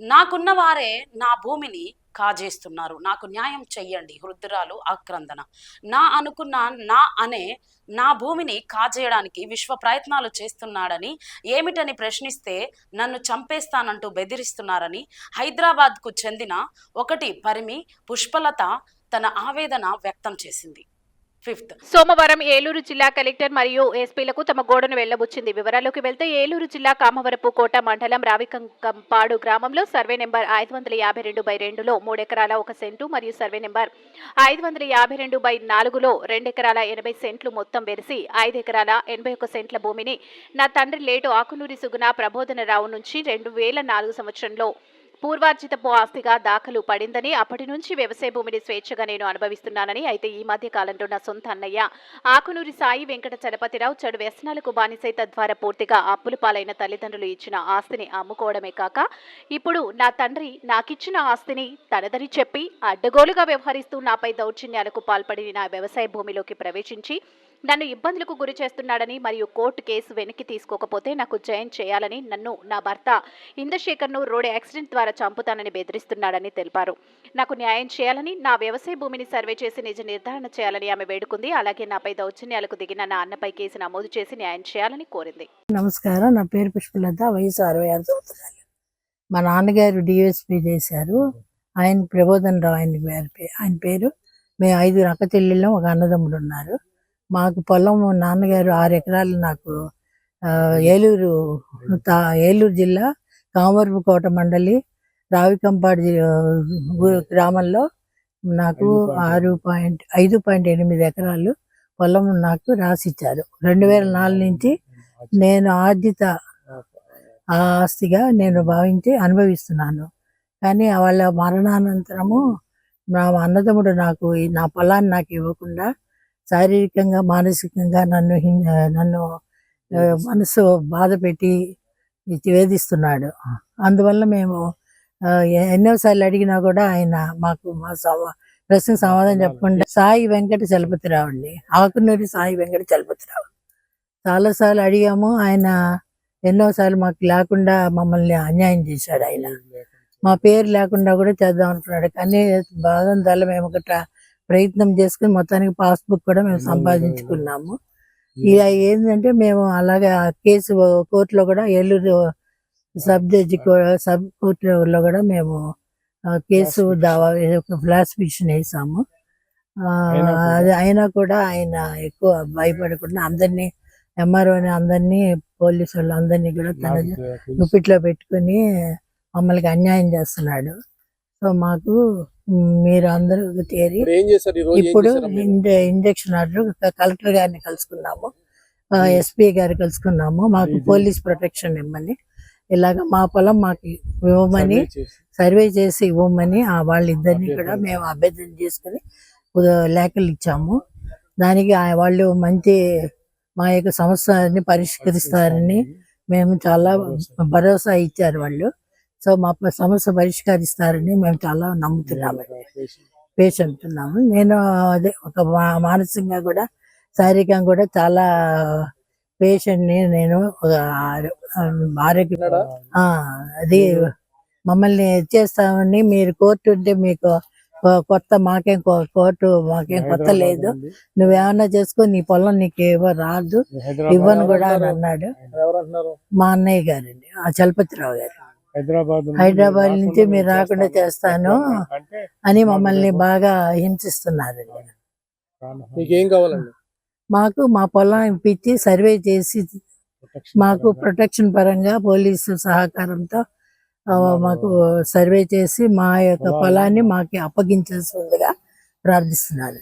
నాకున్న వారే నా భూమిని కాజేస్తున్నారు. నాకు న్యాయం చెయ్యండి. వృద్ధురాలు ఆక్రందన. నా అనుకున్న నా అనే నా భూమిని కాజేయడానికి విశ్వ ప్రయత్నాలు చేస్తున్నాడని ఏమిటని ప్రశ్నిస్తే నన్ను చంపేస్తానంటూ బెదిరిస్తున్నారని హైదరాబాద్కు చెందిన ఒకటి పరిమి పుష్పలత తన ఆవేదన వ్యక్తం చేసింది. ఫిఫ్త్ సోమవారం ఏలూరు జిల్లా కలెక్టర్ మరియు ఎస్పీలకు తమ గోడను వెళ్ళబుచ్చింది వివరాల్లోకి వెళ్తే ఏలూరు జిల్లా కామవరపు కోట మండలం రావికంకంపాడు గ్రామంలో సర్వే నెంబర్ ఐదు వందల యాభై రెండు బై రెండులో మూడెకరాల ఒక సెంటు మరియు సర్వే నెంబర్ ఐదు వందల యాభై రెండు బై నాలుగులో రెండెకరాల ఎనభై సెంట్లు మొత్తం వెలిసి ఐదు ఎకరాల ఎనభై ఒక సెంట్ల భూమిని నా తండ్రి లేటు ఆకునూరి సుగుణ ప్రబోధనరావు నుంచి రెండు వేల నాలుగు సంవత్సరంలో పూర్వార్జితపు ఆస్తిగా దాఖలు పడిందని అప్పటి నుంచి వ్యవసాయ భూమిని స్వేచ్ఛగా నేను అనుభవిస్తున్నానని అయితే ఈ మధ్య కాలంలో నా సొంత అన్నయ్య ఆకునూరి సాయి వెంకట చలపతిరావు చెడు వ్యసనాలకు బానిసై తద్వారా పూర్తిగా అప్పులు పాలైన తల్లిదండ్రులు ఇచ్చిన ఆస్తిని అమ్ముకోవడమే కాక ఇప్పుడు నా తండ్రి నాకిచ్చిన ఆస్తిని తనదని చెప్పి అడ్డగోలుగా వ్యవహరిస్తూ నాపై దౌర్జన్యాలకు పాల్పడి నా వ్యవసాయ భూమిలోకి ప్రవేశించి నన్ను ఇబ్బందులకు గురి చేస్తున్నాడని మరియు కోర్టు కేసు వెనక్కి తీసుకోకపోతే నాకు జైన్ చేయాలని నన్ను నా భర్త ఇంద్రశేఖర్ను రోడ్ యాక్సిడెంట్ ద్వారా చంపుతానని బెదిరిస్తున్నాడని తెలిపారు. నాకు న్యాయం చేయాలని నా వ్యవసాయ భూమిని సర్వే చేసి నిజ నిర్ధారణ చేయాలని ఆమె వేడుకుంది. అలాగే నాపై దౌర్జన్యాలకు దిగిన నా అన్నపై కేసు నమోదు చేసి న్యాయం చేయాలని కోరింది. నమస్కారం. నా పేరు పుష్పలత వయసు అరవై ఆరు సంవత్సరాలు. మా నాన్నగారు డిఎస్పి చేశారు. ఆయన ప్రబోధన్ రావు ఆయన పే- ఆయన పేరు. మేము ఐదు అక్క చెల్లెళ్ళం ఒక అన్నదమ్ముడు ఉన్నారు. మాకు పొలం నాన్నగారు ఆరు ఎకరాలు నాకు ఏలూరు తా- ఏలూరు జిల్లా కామరపు కోట మండలి రావికంపాడు గ్రామంలో నాకు ఆరు పాయింట్ ఐదు పాయింట్ ఎనిమిది ఎకరాలు పొలం నాకు రాసిచ్చారు. రెండు వేల నాలుగు నుంచి నేను ఆర్జిత ఆస్తిగా నేను భావించి అనుభవిస్తున్నాను. కానీ వాళ్ళ మరణానంతరము నా అన్నదమ్ముడు నాకు ఈ నా పొలాన్ని నాకు ఇవ్వకుండా శారీరకంగా మానసికంగా నన్ను నన్ను మనసు బాధ పెట్టి వేధిస్తున్నాడు. అందువల్ల మేము ఎన్నోసార్లు అడిగినా కూడా ఆయన మాకు మా సమ- ప్రశ్నకు సమాధానం చెప్పకుండా సాయి వెంకట చలపతిరావు అండి ఆకునూరి సాయి వెంకట చలపతిరావు. చాలాసార్లు అడిగాము ఆయన ఎన్నోసార్లు మాకు లేకుండా మమ్మల్ని అన్యాయం చేశాడు ఆయన. మా పేరు లేకుండా కూడా చేద్దాం అనుకున్నాడు కానీ దళ మేము ఒకట ప్రయత్నం చేసుకుని మొత్తానికి పాస్బుక్ కూడా మేము సంపాదించుకున్నాము. ఇక ఏంటంటే మేము అలాగే కేసు కోర్టులో కూడా ఏలూరు సబ్ జడ్జి సబ్ కోర్టులో కూడా మేము కేసు దావా ఫ్లాష్ పిటిషన్ వేసాము. అది అయినా కూడా ఆయన ఎక్కువ భయపడకుండా అందరినీ ఎంఆర్ఓని అందరినీ పోలీసు వాళ్ళు అందరినీ కూడా తన గుప్పిట్లో పెట్టుకుని మమ్మల్ని అన్యాయం చేస్తున్నాడు. సో మాకు మీరు అందరూ చేరి ఇప్పుడు ఇంజక్షన్ ఆర్డర్ కలెక్టర్ గారిని కలుసుకున్నాము. ఎస్పీ గారు కలుసుకున్నాము. మాకు పోలీస్ ప్రొటెక్షన్ ఇవ్వమని ఇలాగ మా పొలం మాకు ఇవ్వమని సర్వే చేసి. ఇవ్వమని ఆ వాళ్ళిద్దరిని కూడా. మేము అభ్యర్థన చేసుకుని లేఖలు ఇచ్చాము. దానికి ఆ వాళ్ళు మంచి మా యొక్క సమస్యని పరిష్కరిస్తారని మేము చాలా భరోసా ఇచ్చారు వాళ్ళు. సో మా సమస్య పరిష్కరిస్తారని మేము చాలా నమ్ముతున్నాము పేషెంట్ ఉన్నాము నేను అదే ఒక మా- మానసికంగా కూడా శారీరకంగా కూడా చాలా పేషెంట్ని నేను ఆరోగ్య అది మమ్మల్ని చేస్తామని మీరు కోర్టు ఉంటే మీకు కొత్త మాకేం కోర్టు మాకేం కొత్త లేదు. నువ్వేమన్నా చేసుకో నీ పొలం నీకు ఇవ్వ రాదు. ఇవ్వను కూడా అని అన్నాడు. మా అన్నయ్య గారండి. ఆ చలపతిరావు గారు. హైదరాబాద్ నుంచి మీరు రాకుండా చేస్తాను. అంటే అని మమ్మల్ని బాగా హింసిస్తున్నారండి. మీకేం కావాలండి? మాకు మా పొలం ఇప్పించి సర్వే చేసి మాకు. ప్రొటెక్షన్ పరంగా పోలీసు సహకారంతో మాకు సర్వే చేసి మా యొక్క పొలాన్ని మాకు అప్పగించాల్సిందిగా ప్రార్థిస్తున్నాను.